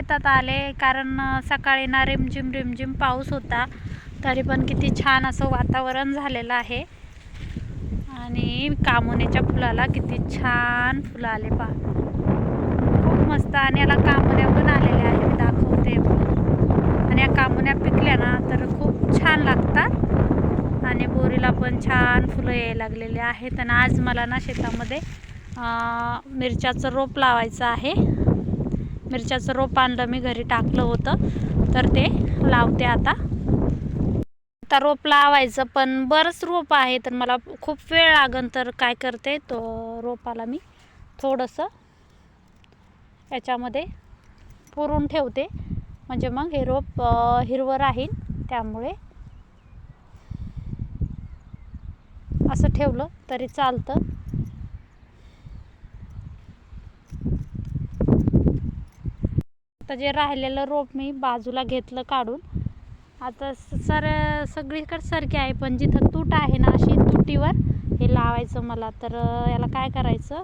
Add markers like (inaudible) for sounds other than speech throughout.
शेतात आले कारण सकाळी ना रिमझिम रिमझिम पाऊस होता. तरी पण किती छान असं वातावरण झालेलं आहे. आणि कामोनेच्या फुलाला किती छान फुलं आले पा खूप मस्त आणि याला कामोन्या पण आलेल्या आहे मी दाखवते. आणि या कामोन्या पिकल्या ना तर खूप छान लागतात. आणि बोरीला पण छान फुलं यायला लागलेली आहेत. आणि आज मला ना शेतामध्ये मिरच्याचं रोप लावायचं आहे. मिरच्याचं रोप आणलं मी घरी टाकलं होतं. तर ते लावते आता. आता रोप लावायचं पण बरंच रोप आहे तर मला खूप वेळ लागन तर काय करते तो रोपाला मी थोडंसं याच्यामध्ये पुरून ठेवते. म्हणजे मग हे रोप हिरवं राहील त्यामुळे असं ठेवलं तरी चालतं. आता जे राहिलेलं रोप मी बाजूला घेतलं काढून. आता स- सर सगळीकडे सारखी आहे पण जिथं तूट आहे ना अशी तुटीवर हे लावायचं मला. तर याला काय करायचं?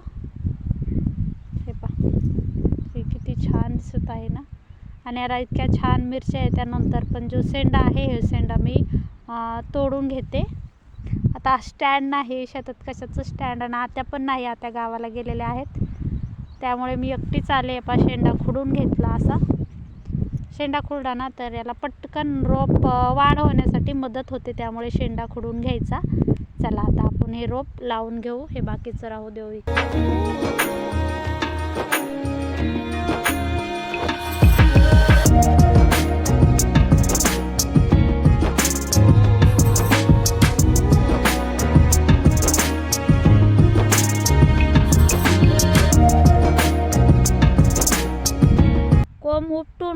हे पा हे किती छान दिसत आहे ना. आणि याला इतक्या छान मिरच्या आहे त्यानंतर पण जो सेंडा आहे हे सेंडा मी तोडून घेते. आता स्टँड नाही शेतात कशाचं स्टँड आणि आत्या पण नाही आत्या गावाला गेलेल्या आहेत. त्यामुळे मी एकटीच आले पा शेंडा खुडून घेतला असा. शेंडा खुडला ना तर याला पटकन रोप वाढ होण्यासाठी मदत होते त्यामुळे शेंडा खुडून घ्यायचा. चला आता आपण हे रोप लावून घेऊ. हे बाकीचं राहू देऊ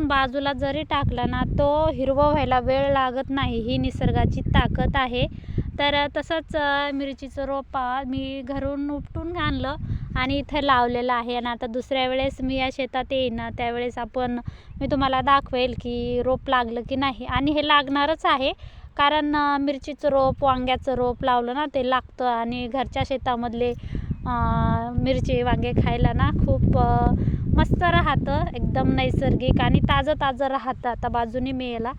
इकडे. बाजूला जरी टाकला ना तो हिरवा व्हायला वेळ लागत नाही. ही निसर्गाची ताकद आहे. तर तसंच मिरचीचं रोप मी घरून उपटून आणलं आणि इथं लावलेलं आहे. आणि आता दुसऱ्या वेळेस मी या शेतात येईन ना त्यावेळेस आपण मी तुम्हाला दाखवेल की रोप लागलं की नाही. आणि हे लागणारच आहे. कारण मिरचीचं रोप वांग्याचं रोप लावलं ना ते लागतं. आणि घरच्या शेतामधले मिरची वांगे खायला ना खूप मस्त राहतं एकदम नैसर्गिक आणि ताजं ताजं राहतं आता बाजूने मी याला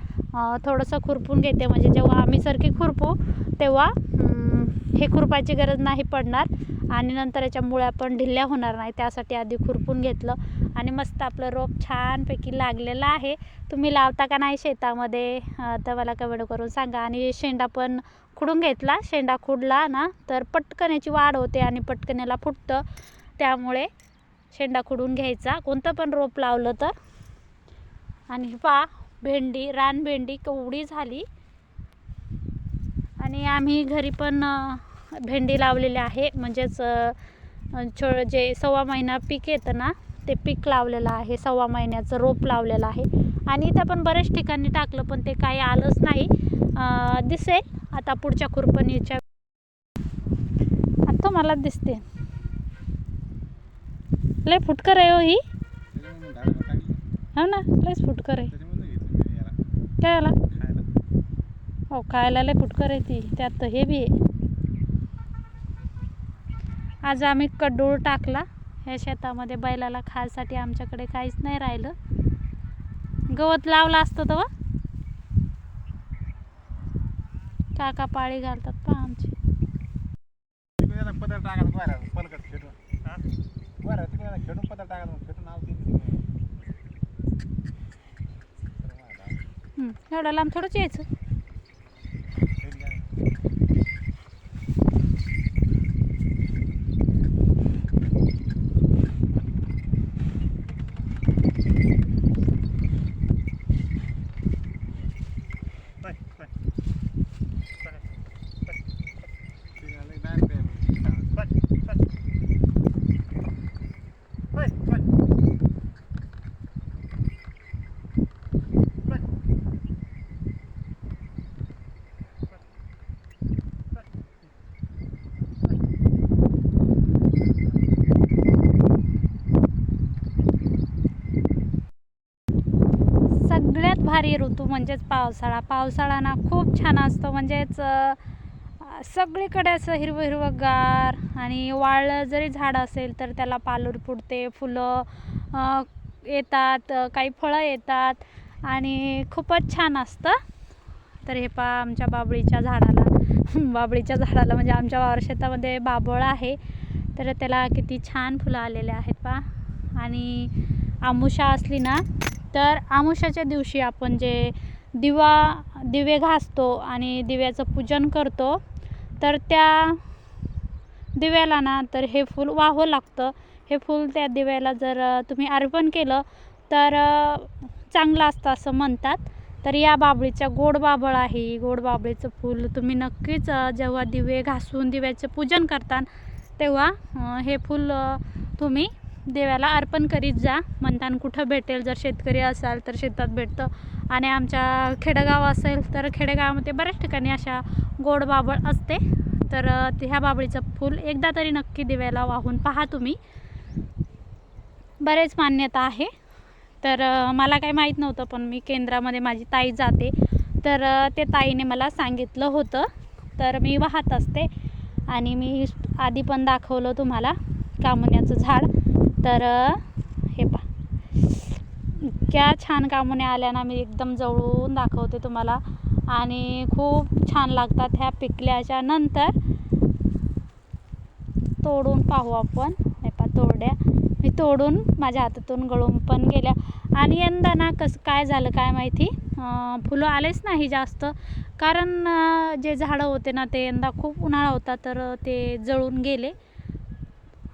थोडंसं खुरपून घेते म्हणजे जेव्हा आम्ही सारखी खुरपू तेव्हा हे खुरपायची गरज नाही पडणार आणि नंतर याच्या मुळ्या पण ढिल्ल्या होणार नाही त्यासाठी आधी खुरपून घेतलं. आणि मस्त आपलं रोप छानपैकी लागलेलं आहे. तुम्ही लावता का नाही शेतामध्ये? तर मला कमेंट करून सांगा. आणि शेंडा पण खुडून घेतला. शेंडा खुडला ना तर पटकन याची वाढ होते आणि पटकन याला फुटतं. त्यामुळे शेंडा खुडून घ्यायचा. कोणतं पण रोप लावलं तर. आणि पा भेंडी रान भेंडी केवढी झाली. आणि आम्ही घरी पण भेंडी लावलेली आहे. म्हणजेच छो जे सव्वा महिना पीक येतं ना ते पीक लावलेलं आहे. सव्वा महिन्याचं रोप लावलेलं आहे. आणि इथं पण बऱ्याच ठिकाणी टाकलं पण ते काही आलंच नाही. दिसेल. आता पुढच्या खुरपणीच्या आता मला दिसते. लय फुटकर आहे हो ही. हो ना लयच फुटकर आहे. काय आला? हो खायला लय फुटकर आहे ती. त्यात तर हे बी आहे. आज आम्ही कडूळ टाकला. ह्या शेतामध्ये बैलाला खायसाठी आमच्याकडे काहीच नाही राहिलं. गवत लावलं असतं तेव्हा काका पाळी घालतात पा आमची. बरं तिकडे खेटून पदर टाकायचं खेटून नाव तिथे एवढा लांब थोडंच यायचं. भारी ऋतू म्हणजेच पावसाळा. पावसाळा ना खूप छान असतो. म्हणजेच सगळीकडे असं हिरवं हिरवंगार आणि वाळलं जरी झाड असेल तर त्याला पालूर फुटते फुलं येतात काही फळं येतात आणि खूपच छान असतं. तर हे पा आमच्या बाबळीच्या झाडाला. (laughs) बाबळीच्या झाडाला म्हणजे आमच्या वावर शेतामध्ये बाबळ आहे. तर त्याला किती छान फुलं आलेले आहेत पा आणि आमुषा असली ना तर आमुष्याच्या दिवशी आपण जे दिवा दिवे घासतो आणि दिव्याचं पूजन करतो तर त्या दिव्याला ना तर हे फूल वाहवं लागतं. हे फूल त्या दिव्याला जर तुम्ही अर्पण केलं तर चांगलं असतं असं म्हणतात. तर या बाबळीच्या गोड बाबळ आहे. गोड बाबळीचं फूल तुम्ही नक्कीच जेव्हा दिवे घासून दिव्याचं पूजन करता तेव्हा हे फूल तुम्ही देवाला अर्पण करीत जा. म्हणताना कुठं भेटेल? जर शेतकरी असाल तर शेतात भेटतं. आणि आमच्या खेडेगाव असेल तर खेडेगावामध्ये बऱ्याच ठिकाणी अशा गोड बाबळ असते. तर ते ह्या बाबळीचं फूल एकदा तरी नक्की दिव्याला वाहून पहा तुम्ही. बरेच मान्यता आहे. तर मला काही माहीत नव्हतं पण मी केंद्रामध्ये माझी ताई जाते. तर ते ताईने मला सांगितलं होतं. तर मी वाहत असते. आणि मी आधी पण दाखवलं तुम्हाला. कामुन्याचं झाड. तर हे पा इतक्या छान कामुने आल्या ना मी एकदम जवळून दाखवते तुम्हाला. आणि खूप छान लागतात ह्या पिकल्याच्या नंतर. तोडून पाहू आपण. हे पा तोड्या. मी तोडून माझ्या हातातून गळून पण गेल्या. आणि यंदा ना कसं काय झालं काय माहिती? फुलं आलेच नाही जास्त. कारण जे झाडं होते ना ते यंदा खूप उन्हाळा होता तर ते जळून गेले.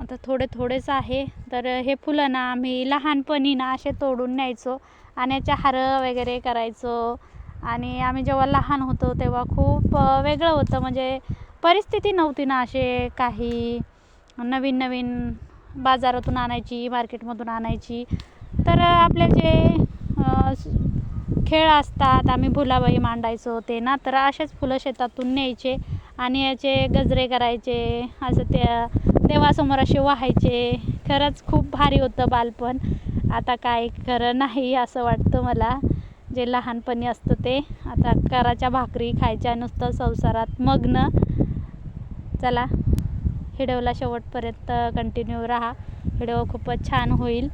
आता थोडे थोडेच आहे. तर हे फुलं ना आम्ही लहानपणी ना असे तोडून न्यायचो आणि याचे हारं वगैरे करायचो. आणि आम्ही जेव्हा लहान होतो तेव्हा खूप वेगळं होतं. म्हणजे परिस्थिती नव्हती ना असे काही नवीन नवीन बाजारातून आणायची मार्केटमधून आणायची. तर आपले जे खेळ असतात आम्ही भुलाबाई मांडायचो ते ना तर असेच फुलं शेतातून न्यायचे आणि याचे गजरे करायचे असं त्या देवासमोर असे व्हायचे. खरंच खूप भारी होतं बालपण. आता काय खरं नाही असं वाटतं मला. जे लहानपणी असतं ते. आता कराच्या भाकरी खायच्या नुसतं संसारात मग्न. चला व्हिडिओला शेवटपर्यंत कंटिन्यू राहा. व्हिडिओ खूपच छान होईल.